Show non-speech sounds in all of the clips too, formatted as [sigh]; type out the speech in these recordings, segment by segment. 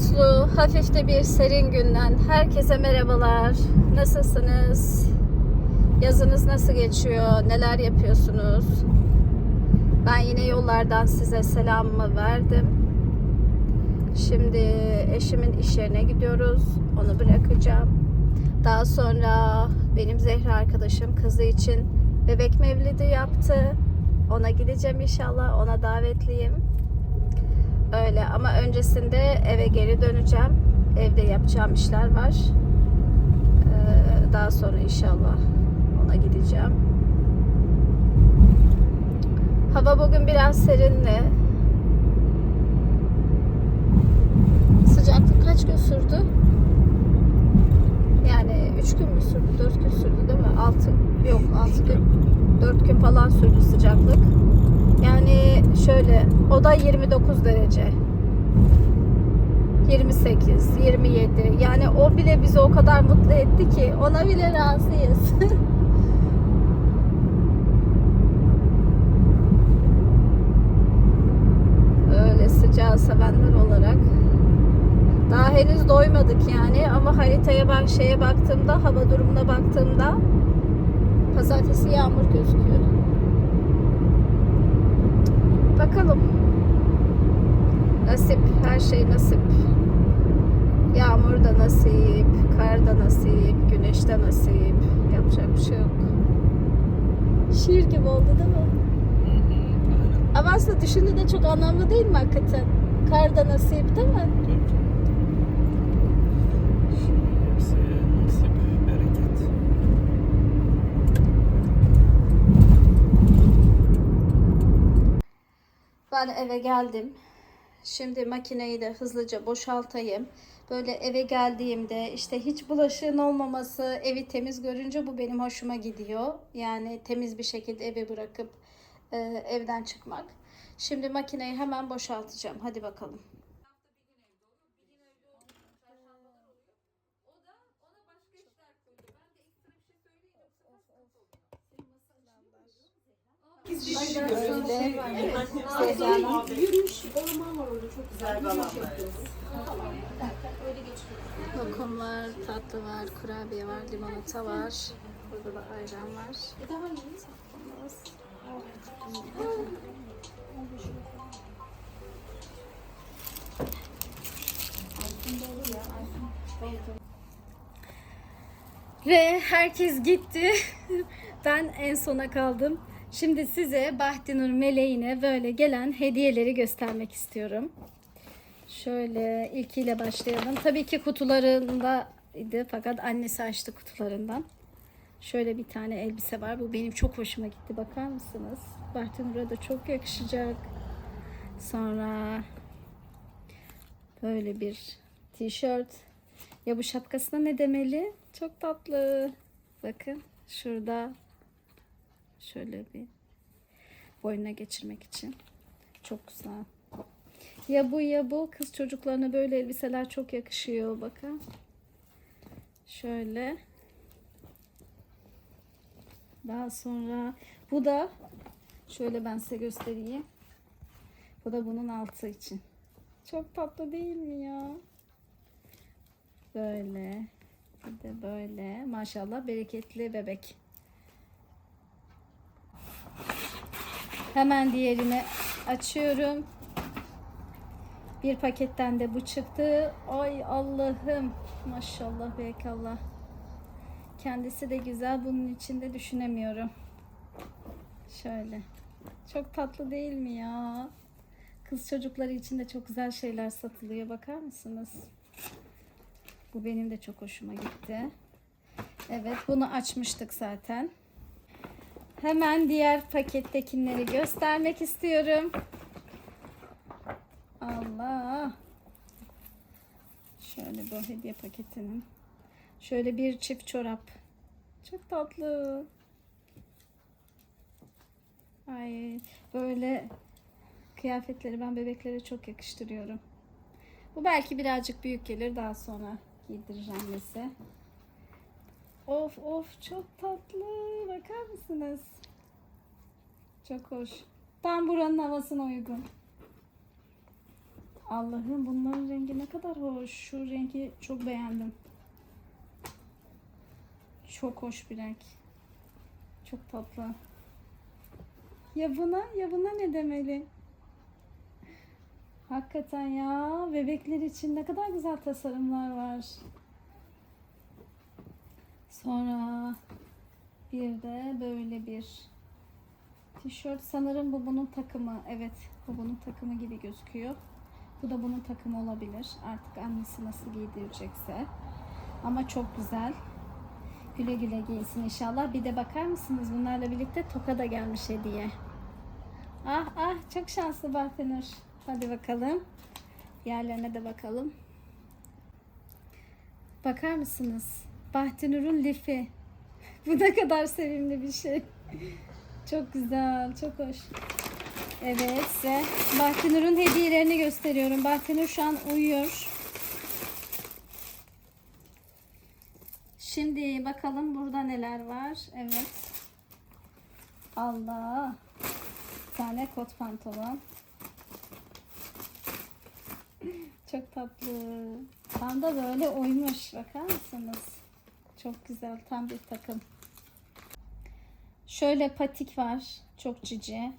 bulutlu, hafif de bir serin günden herkese merhabalar. Nasılsınız? Yazınız nasıl geçiyor? Neler yapıyorsunuz? Ben yine yollardan size selamımı verdim. Şimdi eşimin iş yerine gidiyoruz. Onu bırakacağım. Daha sonra benim Zehra arkadaşım kızı için bebek mevlidi yaptı. Ona gideceğim inşallah. Ona davetliyim. Öyle ama öncesinde eve geri döneceğim. Evde yapacağım işler var. Ee, daha sonra inşallah ona gideceğim. Hava bugün biraz serinli. Sıcaklık kaç gün sürdü? Yani 3 gün mü sürdü? 4 gün sürdü değil mi? 6 yok 6 gün 4 gün falan sürdü sıcaklık. Yani şöyle o da 29 derece. 28, 27. Yani o bile bizi o kadar mutlu etti ki ona bile razıyız. [laughs] Öyle sıcağı sevenler olarak. Daha henüz doymadık yani ama haritaya bak şeye baktığımda, hava durumuna baktığımda pazartesi yağmur gözüküyor. Bakalım. Nasip, her şey nasip. Yağmur da nasip, kar da nasip, güneş de nasip. Yapacak bir şey yok. Şiir gibi oldu değil mi? Ama aslında düşündüğünde çok anlamlı değil mi hakikaten? Kar da nasip değil mi? Ben eve geldim. Şimdi makineyi de hızlıca boşaltayım. Böyle eve geldiğimde işte hiç bulaşığın olmaması, evi temiz görünce bu benim hoşuma gidiyor. Yani temiz bir şekilde evi bırakıp e, evden çıkmak. Şimdi makineyi hemen boşaltacağım. Hadi bakalım. Öyle. Zehra'nın Lokum var, tatlı var, kurabiye var, limonata var. Burada da ayran var. Ve herkes gitti. [laughs] ben en sona kaldım. Şimdi size Bahtinur meleğine böyle gelen hediyeleri göstermek istiyorum. Şöyle ilkiyle başlayalım. Tabii ki kutularındaydı fakat annesi açtı kutularından. Şöyle bir tane elbise var. Bu benim çok hoşuma gitti. Bakar mısınız? Bahtinur'a da çok yakışacak. Sonra böyle bir tişört. Ya bu şapkasına ne demeli? Çok tatlı. Bakın şurada şöyle bir boynuna geçirmek için. Çok güzel. Ya bu ya bu kız çocuklarına böyle elbiseler çok yakışıyor bakın. Şöyle. Daha sonra bu da şöyle ben size göstereyim. Bu da bunun altı için. Çok tatlı değil mi ya? Böyle. Bir de böyle. Maşallah bereketli bebek. Hemen diğerini açıyorum. Bir paketten de bu çıktı. Ay Allah'ım. Maşallah bekallah. Kendisi de güzel. Bunun içinde düşünemiyorum. Şöyle. Çok tatlı değil mi ya? Kız çocukları için de çok güzel şeyler satılıyor. Bakar mısınız? Bu benim de çok hoşuma gitti. Evet bunu açmıştık zaten. Hemen diğer pakettekileri göstermek istiyorum. Allah. Şöyle bu hediye paketinin. Şöyle bir çift çorap. Çok tatlı. Ay böyle kıyafetleri ben bebeklere çok yakıştırıyorum. Bu belki birazcık büyük gelir daha sonra giydireceğim neyse. Of of çok tatlı. Bakar mısınız? Çok hoş. Tam buranın havasına uygun. Allah'ım bunların rengi ne kadar hoş. Şu rengi çok beğendim. Çok hoş bir renk. Çok tatlı. Ya buna, ya buna ne demeli? Hakikaten ya bebekler için ne kadar güzel tasarımlar var. Sonra bir de böyle bir tişört. Sanırım bu bunun takımı. Evet bu bunun takımı gibi gözüküyor. Bu da bunun takımı olabilir. Artık annesi nasıl giydirecekse. Ama çok güzel. Güle güle giysin inşallah. Bir de bakar mısınız bunlarla birlikte toka da gelmiş hediye. Ah ah çok şanslı Bahtinur. Hadi bakalım. Diğerlerine de bakalım. Bakar mısınız? Bahtinur'un lifi. [laughs] Bu ne kadar sevimli bir şey. Çok güzel, çok hoş. Evet size Bahtinur'un hediyelerini gösteriyorum. Bahtinur şu an uyuyor. Şimdi bakalım burada neler var. Evet. Allah. Bir tane kot pantolon. Çok tatlı. Tam da böyle uymuş. Bakar mısınız? Çok güzel. Tam bir takım. Şöyle patik var. Çok cici.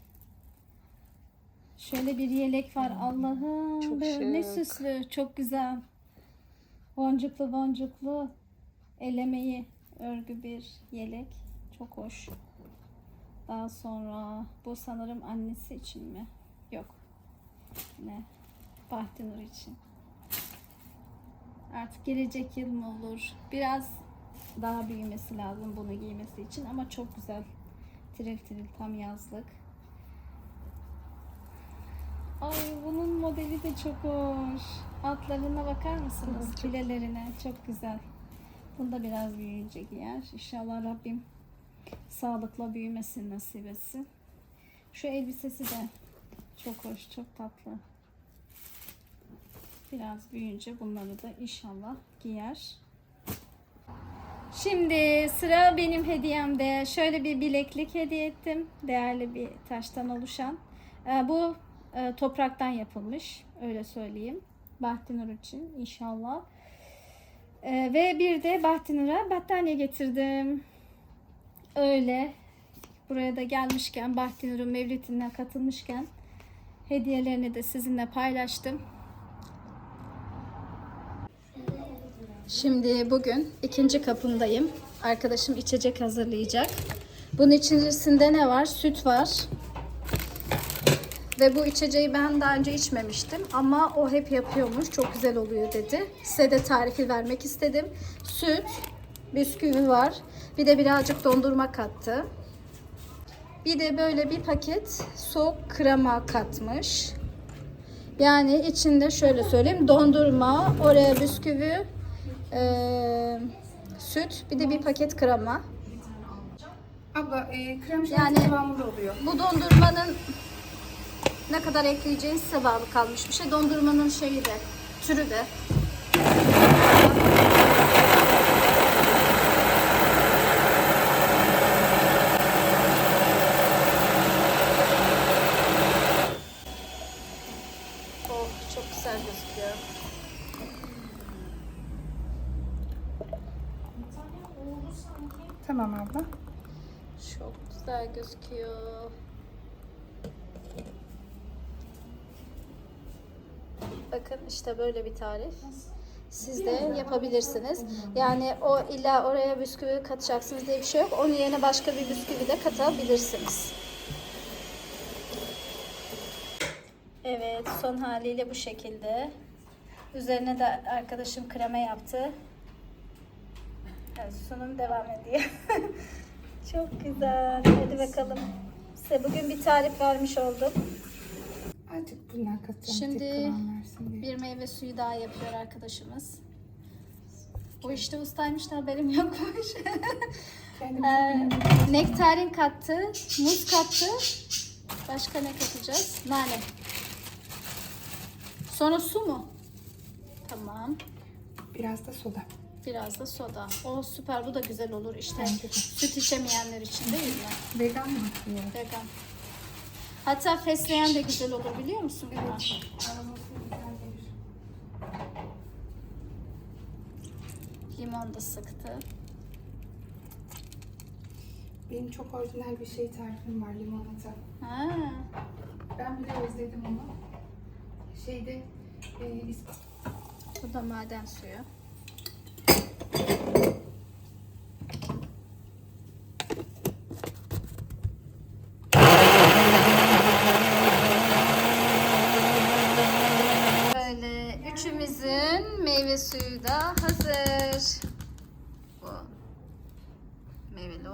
Şöyle bir yelek var. Allah'ım. Çok böyle ne süslü. Çok güzel. Boncuklu boncuklu. Elemeyi örgü bir yelek. Çok hoş. Daha sonra bu sanırım annesi için mi? Yok. Ne? Bahtinur için. Artık gelecek yıl mı olur? Biraz daha büyümesi lazım bunu giymesi için ama çok güzel. Tiril tiril tam yazlık. Ay bunun modeli de çok hoş. Altlarına bakar mısınız? Evet, çok- Filelerine çok güzel. Bunu da biraz büyüyünce giyer. İnşallah Rabbim sağlıkla büyümesini nasip etsin. Şu elbisesi de çok hoş, çok tatlı. Biraz büyüyünce bunları da inşallah giyer. Şimdi sıra benim hediyemde. Şöyle bir bileklik hediye ettim. Değerli bir taştan oluşan. Ee, Bu e, topraktan yapılmış. Öyle söyleyeyim. Bahtinur için inşallah. Ee, Ve bir de Bahtinur'a battaniye getirdim. Öyle. Buraya da gelmişken Bahtinur'un mevlidine katılmışken hediyelerini de sizinle paylaştım. Şimdi bugün ikinci kapındayım. Arkadaşım içecek hazırlayacak. Bunun içerisinde ne var? Süt var. Ve bu içeceği ben daha önce içmemiştim ama o hep yapıyormuş. Çok güzel oluyor dedi. Size de tarifi vermek istedim. Süt, bisküvi var. Bir de birazcık dondurma kattı. Bir de böyle bir paket soğuk krema katmış. Yani içinde şöyle söyleyeyim dondurma, oraya bisküvi, eee, süt, bir de bir paket krema. Abla e, krem şanti Yani- kıvamında oluyor. Bu dondurmanın ne kadar ekleyeceğiniz size bağlı kalmış bir şey. Dondurmanın şeyi de, türü de. Oh, çok güzel gözüküyor. Tamam abla. Çok güzel gözüküyor. Bakın işte böyle bir tarif. Siz de yapabilirsiniz. Yani o illa oraya bisküvi katacaksınız diye bir şey yok. Onun yerine başka bir bisküvi de katabilirsiniz. Evet, son haliyle bu şekilde. Üzerine de arkadaşım krema yaptı. Evet, sunum devam ediyor. [laughs] Çok güzel. Hadi bakalım. Size bugün bir tarif vermiş oldum. Azıcık bundan katacağım. Şimdi. Bir meyve suyu daha yapıyor arkadaşımız. Bu işte ustaymış da haberim yokmuş. Kendim [laughs] Ee, nektarin kattı, muz kattı. Başka ne katacağız? Nane. Sonra su mu? Tamam. biraz da soda. Biraz da soda. O süper bu da güzel olur. İşte süt içemeyenler için değil mi? Vegan mı? Vegan. Hatta fesleğen de güzel olur biliyor musun? Evet. Limon da sıktı. Benim çok orijinal bir şey tarifim var limonata. Ha. Ben bile özledim onu. Şeyde e, Bu da maden suyu.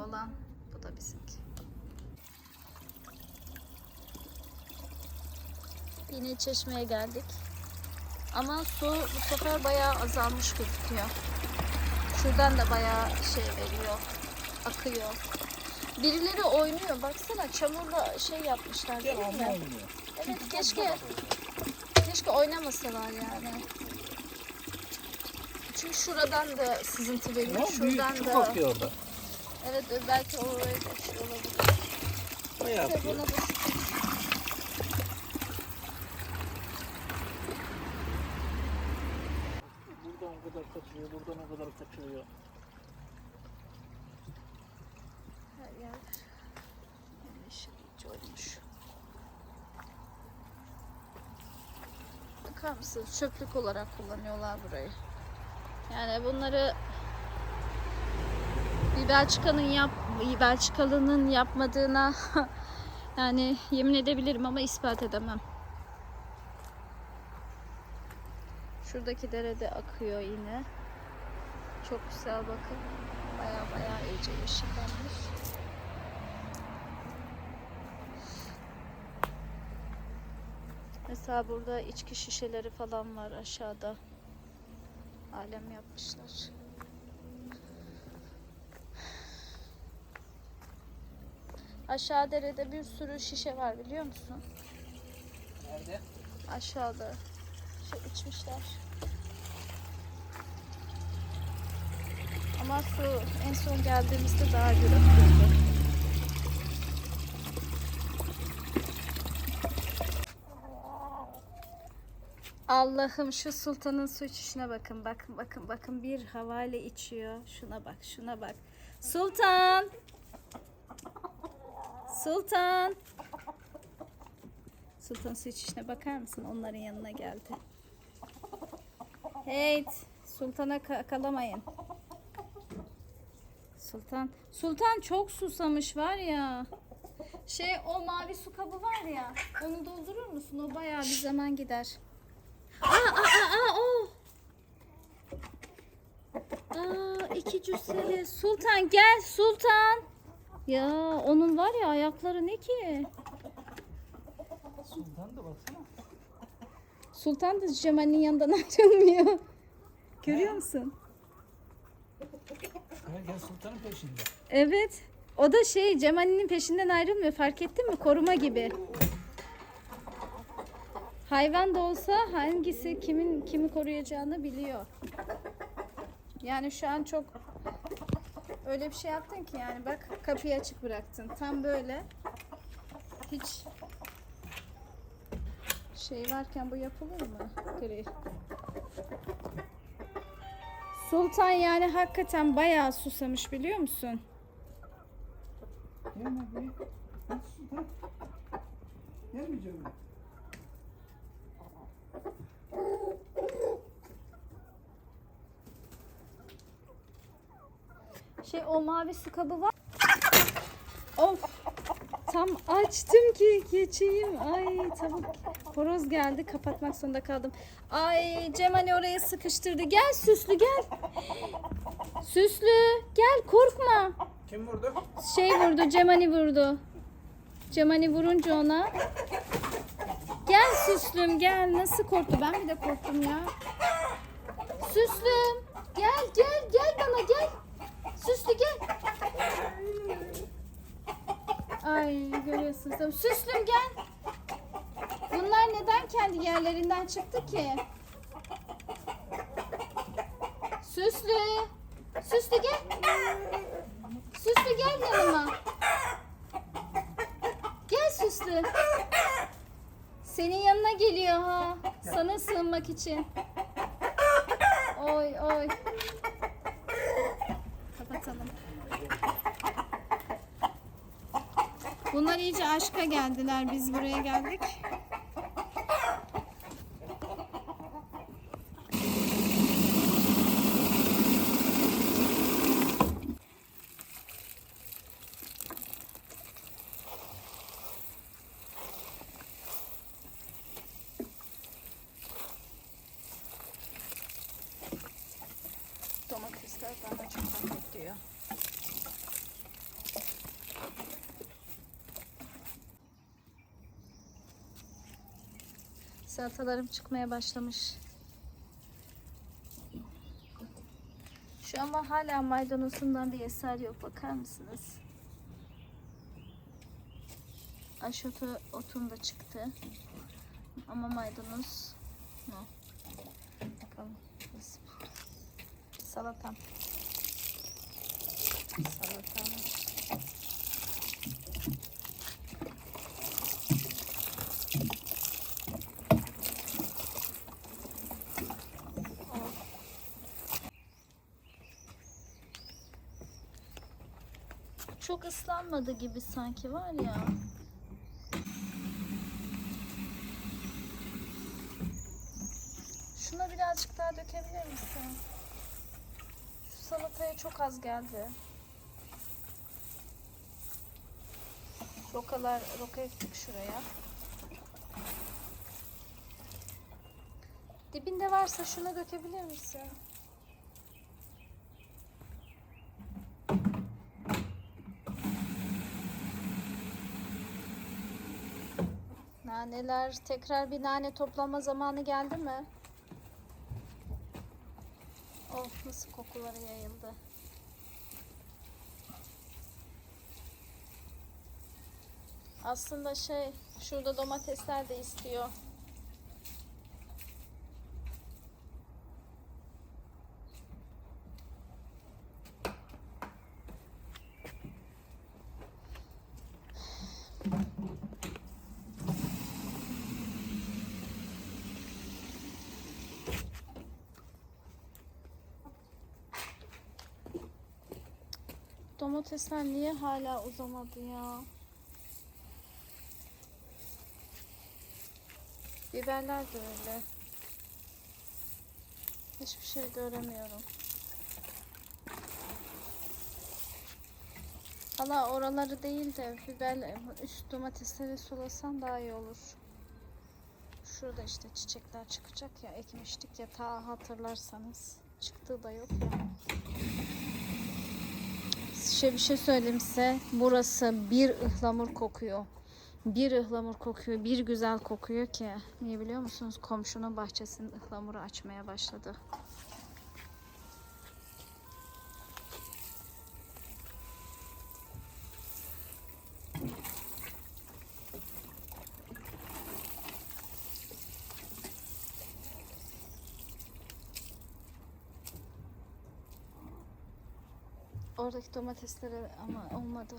Olan, bu da bizimki. Yine çeşmeye geldik. Ama su bu sefer bayağı azalmış gözüküyor. Şuradan da bayağı şey veriyor. Akıyor. Birileri oynuyor. Baksana çamurla şey yapmışlar. zemine. Evet keşke keşke oynamasalar yani. Çünkü şuradan da sızıntı veriyor. Şuradan da. akıyor orada. Evet belki oraya da olabilir. Buna da Buradan o kadar kaçıyor, buradan o kadar kaçıyor. Her yer yeşil olmuş. Bakar mısınız? Çöplük olarak kullanıyorlar burayı. Yani bunları bir Belçika'nın yap Belçikalı'nın yapmadığına [laughs] yani yemin edebilirim ama ispat edemem. Şuradaki derede akıyor yine. Çok güzel bakın. Baya baya iyice yeşillenmiş. Mesela burada içki şişeleri falan var aşağıda. Alem yapmışlar. Aşağı derede bir sürü şişe var biliyor musun? Nerede? Aşağıda. Şey içmişler. Ama su en son geldiğimizde daha gür akıyordu. Allah'ım şu sultanın su içişine bakın. Bakın bakın bakın bir havale içiyor. Şuna bak şuna bak. Sultan! Sultan! Sultan su içişine bakar mısın? Onların yanına geldi. Hey, sultana ka- kalamayın. Sultan, sultan çok susamış var ya. Şey o mavi su kabı var ya. Onu doldurur musun? O bayağı bir zaman gider. Aa aa, aa o. Aa iki cüsseli. Sultan gel Sultan. Ya onun var ya ayakları ne ki? Sultan da baksana. Sultan da Cemal'in yanından ayrılmıyor. Görüyor musun? Herkes sultanın peşinde. Evet. O da şey Cemal'in peşinden ayrılmıyor. Fark ettin mi? Koruma gibi. Hayvan da olsa hangisi kimin kimi koruyacağını biliyor. Yani şu an çok öyle bir şey yaptın ki yani bak kapıyı açık bıraktın. Tam böyle hiç şey varken bu yapılır mı? Gri. Sultan yani hakikaten bayağı susamış biliyor musun? Gelme be. Sultan. Gelmeyeceğim? Şey o mavi su kabı var. Of. Tam açtım ki geçeyim. Ay tavuk. Horoz geldi. Kapatmak zorunda kaldım. Ay Cemali oraya sıkıştırdı. Gel Süslü gel. Süslü gel korkma. Kim vurdu? Şey vurdu Cemali vurdu. Cemali vurunca ona. Gel Süslüm gel. Nasıl korktu? Ben bir de korktum ya. Süslüm. Gel gel gel bana gel. Süslü gel. Ay görüyorsunuz. Süslüm gel. Bunlar neden kendi yerlerinden çıktı ki? Süslü. Süslü gel. Süslü gel yanıma. Gel Süslü. Senin yanına geliyor ha. Sana sığınmak için. Oy oy atalım. Bunlar iyice aşka geldiler. Biz buraya geldik. Salatalarım çıkmaya başlamış. Şu ama hala maydanozundan bir eser yok. Bakar mısınız? Aşotu otum da çıktı. Ama maydanoz no. Bakalım. Salatam. Salatam. Çok ıslanmadı gibi sanki var ya. Şuna birazcık daha dökebilir misin? Şu salataya çok az geldi. Rokalar, roka ektik şuraya. Dibinde varsa şuna dökebilir misin? Naneler tekrar bir nane toplama zamanı geldi mi? Of nasıl kokuları yayıldı. Aslında şey şurada domatesler de istiyor. Domatesler niye hala uzamadı ya? Biberler de öyle. Hiçbir şey göremiyorum. Valla oraları değil de biber üst domatesleri sulasan daha iyi olur. Şurada işte çiçekler çıkacak ya ekmiştik ya ta hatırlarsanız. Çıktığı da yok ya. Şey bir şey söyleyeyim size. Burası bir ıhlamur kokuyor. Bir ıhlamur kokuyor. Bir güzel kokuyor ki. Niye biliyor musunuz? Komşunun bahçesinin ıhlamuru açmaya başladı. Oradaki domatesleri ama olmadı.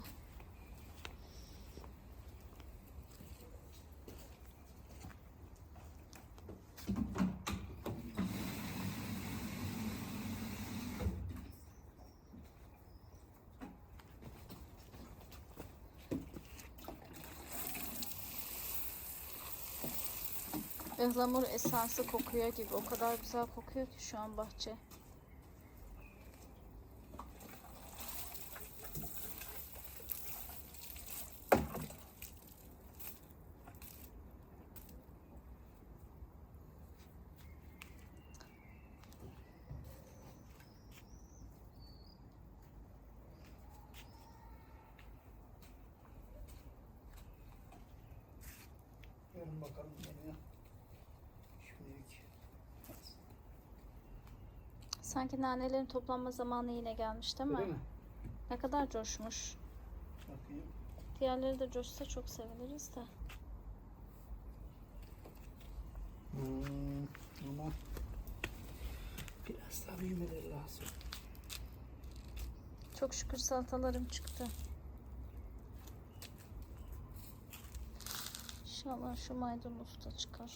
Ihlamur esansı kokuyor gibi. O kadar güzel kokuyor ki şu an bahçe. Bakalım. Şimdilik. Sanki nanelerin toplanma zamanı yine gelmiş değil mi? Öyle mi? Ne kadar coşmuş. Bakayım. Diğerleri de coşsa çok seviniriz de. Hmm, ama biraz daha büyümeleri lazım. Çok şükür salatalarım çıktı. İnşallah şu maydanoz da çıkar.